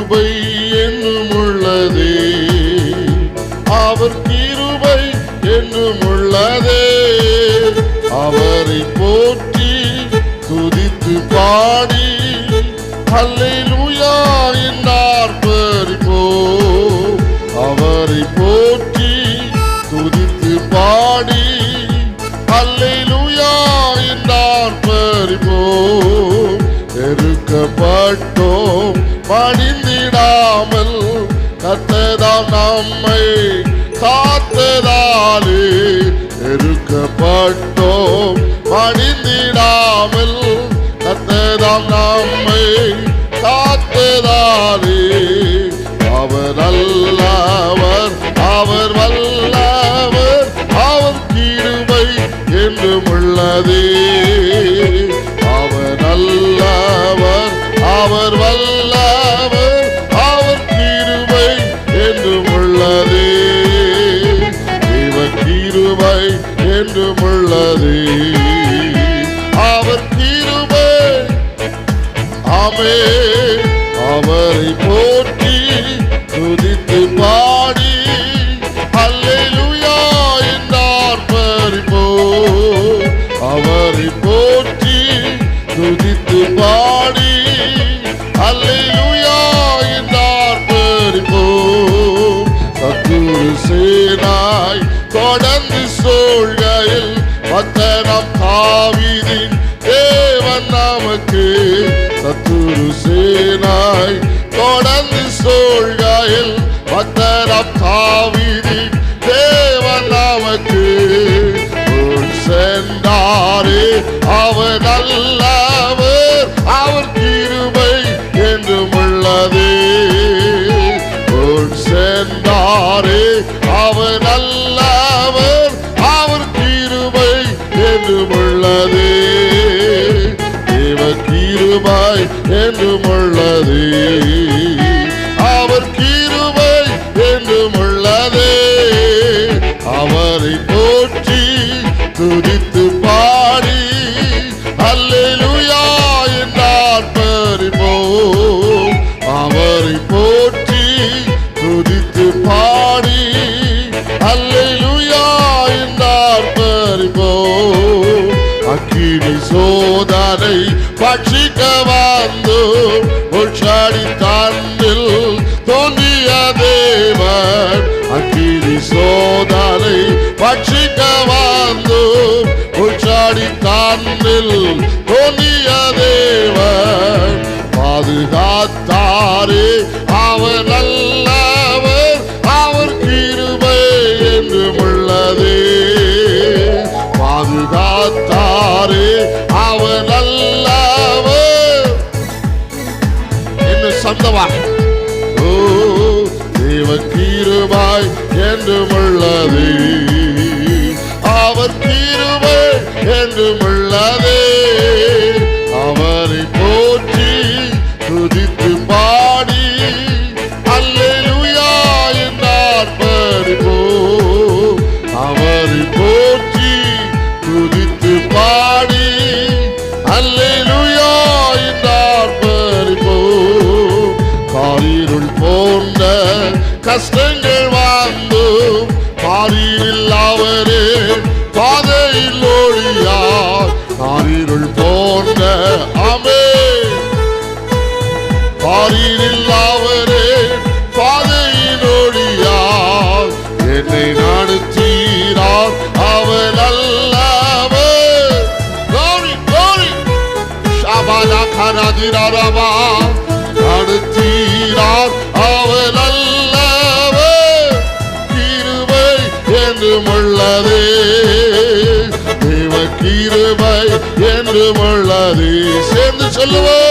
கிருபை என்னும் உள்ளதே அவர் கிருபை என்னும் உள்ளதே அவரை போற்றி துதித்து பாடி அல்லேலூயா என்றார் பறிப்போ அவரை போற்றி துதித்து பாடி அல்லேலூயா என்றார் பறிப்போ எருக்கப்பட்டோம் பணிந்திடாமல் கத்ததாம் நம்மை காத்ததாலே நெருக்கப்பட்டோம் பணிந்திடாமல் கத்ததாம் நம்மை காத்ததாலே அவர் அல்லவர் அவர் வல்லவர் அவர் கிருபை என்றும் உள்ளதே. உள்ளது. அவர் கிருபை ஆமே அவரை போற்றி துதித்து பாடி அல்லேலூயா என்றார் பறிப்போ அவரை போற்றி துதித்து பாடி அல்லேலூயா என்றார் பறிப்போ சத்துரு சேனாய் தொடர்ந்து சோழ்கையில் தாவீதின் தேவன் நமக்கு சத்துரு சேனாய். தொடர்ந்து சோழ்காயில் பத்தனம் தாவீதின் தேவன் நமக்கு. சென்றாரே அவர் நல்லவர் சோதனை பட்சிக்க வந்து உட்சாடி தன்னில் தோன்றிய தேவன் அக்கினி சோதனை பட்சிக்க வந்து கிருபாய் என்றும் உள்ளது அவர் கிருபை என்றும் உள்ளது அவரை போற்றி துதித்து பாடி அல்லேலூயா என்றார் பறிப்போ அவரை போற்றி துதித்து பாடி என்றார் பறிப்போ காரிருள் போன்ற கஷ்டங்கள் பாரியில் அவரே பாதையில் ஒளியார் காரிருள் போன்ற அமே பாரியில் அவரே பாதையில் ஒளியார் என்னை நடத்தீரார் அவர் அல்லவர் glory glory ஷாபானா கனதிரரபா நடத்தீரார் தேவ கிருபை சேர்ந்து சொல்லுவோம்.